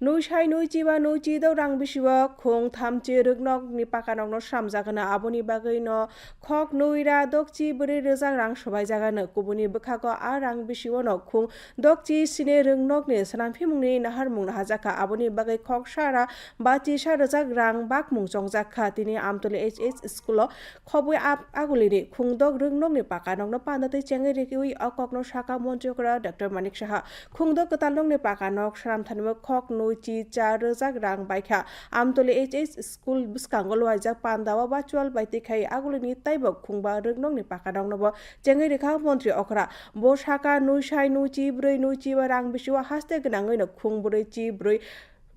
nui sai nui chi ba nui chi do rang bisiwa khong tham chi ruknok ni pakanok no samjagana aboni bagui no khok nui ra dok chi buri rijak rang sobai jagano kubuni bwkhago a rang bisiwo no khung dok chi sine ruknok ni sanamphimungni nahar mung hajaka aboni bagui khok sara ba chi sa rijak rang bakmung chongjaka tini amtoli hh school o khobui aguli ni khungdok ruknok ni pakanok no pandatui chengai rikiwi okok no saka montrikra dr manik rang bai kha ni pakanok saramthanimo khok nui chi cha rijak rang baikha amtoli hh school bwskango luwaijak pandao bachual baiti khai agulini taibo khungba ruknok ni pakanok no bo chengai rekha montri okra bo saka nui sai nui chi brui nui chi ba rang bisiwa haste gnangoi no khung brui chi brui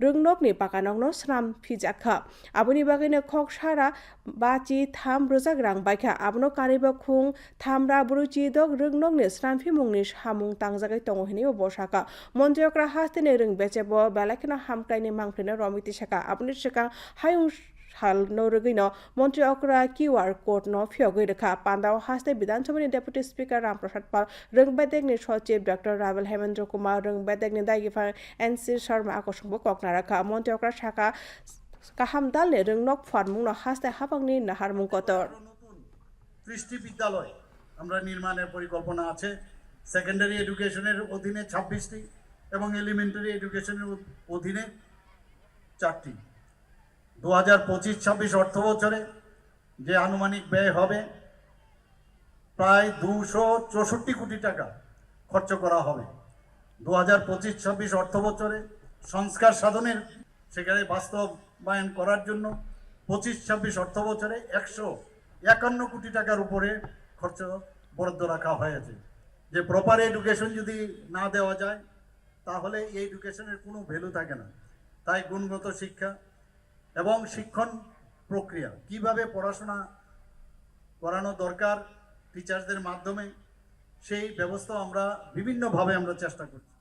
ruknok ni pakanok no sram phijakha aboni bagui khok sara bachi tham rojak rang baikha abono kariba khung thamra bruchi dok ruknok ni sram phimungni samung tangjagai tongo hinui bo saka montriokra hasteni rung becebo belakheno hamkraini no মন্ত্রী অকরা QR code ন ফিয়গই রেখা পান্দাও হাসতে বিধানসভানি deputy speaker Ramprasad Pal রংবাদেগনি সচিব doctor রাবেল হেমেন্দ্র কুমার রংবাদেগনি দায়িফার এনসি শর্মা আকর্ষণবো ককনা রাখা মন্ত্রী অকরা শাখা কাহাম দালে রংনক ফার্মুং ন হাসতে হাবাংনি নাহার নতুন ত্রিশটি বিদ্যালয় আমরা নির্মাণের পরিকল্পনা আছে সেকেন্ডারি এডুকেশনের অধীনে ছাব্বিশটি এবং এলিমেন্টারি এডুকেশনের অধীনে চারটি দু হাজার পঁচিশ, ছাব্বিশ অর্থ বছরে যে আনুমানিক ব্যয় হবে, প্রায় দুশো চৌষট্টি কোটি টাকা খরচ করা হবে। দু হাজার পঁচিশ, ছাব্বিশ অর্থ বছরে সংস্কার সাধনের সেখানে বাস্তবায়ন করার জন্য পঁচিশ, ছাব্বিশ অর্থ বছরে একশো একান্ন কোটি টাকার উপরে খরচ বরাদ্দ রাখা হয়েছে। যে প্রপার এডুকেশন যদি না দেওয়া যায়, তাহলে এই এডুকেশনের কোনো ভ্যালু থাকে না। তাই গুণগত শিক্ষা এবং শিক্ষণ প্রক্রিয়া, কীভাবে পড়াশোনা করানো দরকার টিচার্সদের মাধ্যমে, সেই ব্যবস্থা আমরা বিভিন্নভাবে আমরা চেষ্টা করছি।